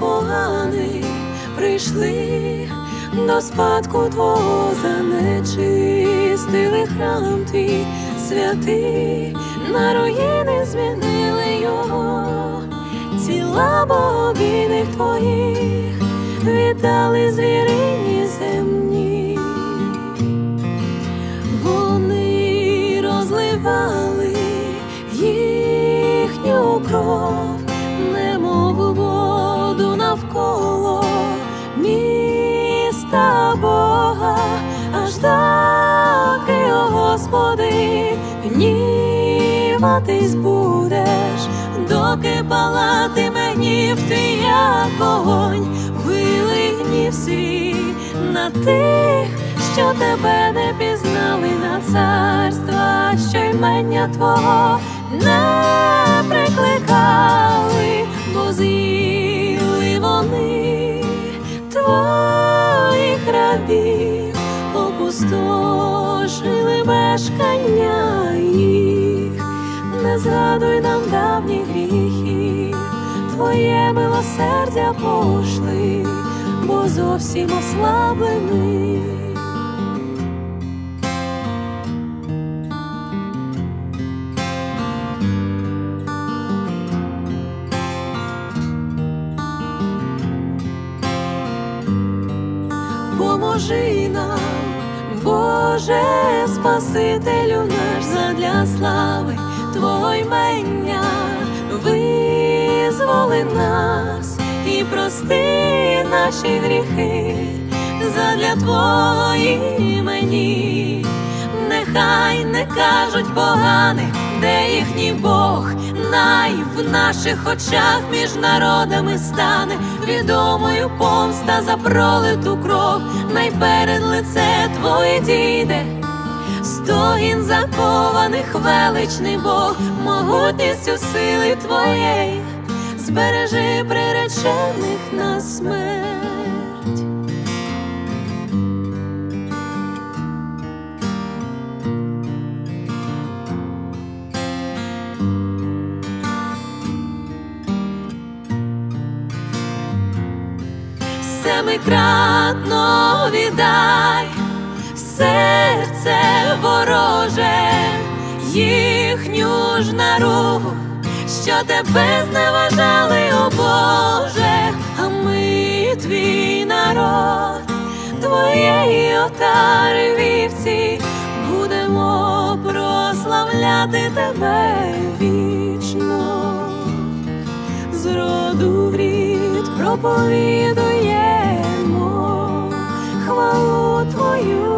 поганий, прийшли до спадку твого занечистили храм твій. Святий, на руїни змінили його, ціла богиних твоїх віддали звірині доки, о Господи, гніватись будеш, доки палатиме гнів ти, як огонь, вилий гнів на тих, що тебе не пізнали на царства, що ймення Твого не прикликали, опустошили мешкання їх, не згадуй нам давніх гріхів, Твоє милосердя пошли, бо зовсім ослаблені. Поможи нам, Боже, Спасителю наш задля слави Твого визволи нас і прости наші гріхи задля Твої імені. Нехай не кажуть погане, де їхній Бог, най в наших очах між народами стане відомою помста за пролиту кров, най перед лице Твоє дійде. Стогін закованих величний Бог, могутністю сили Твоєї, збережи приречених на смерть. Семикратно віддай. Серце вороже, їхню ж наругу, що тебе зневажали, о Боже, а ми твій народ, твоєї отари вівці, будемо прославляти тебе вічно. З роду в рід проповідує you.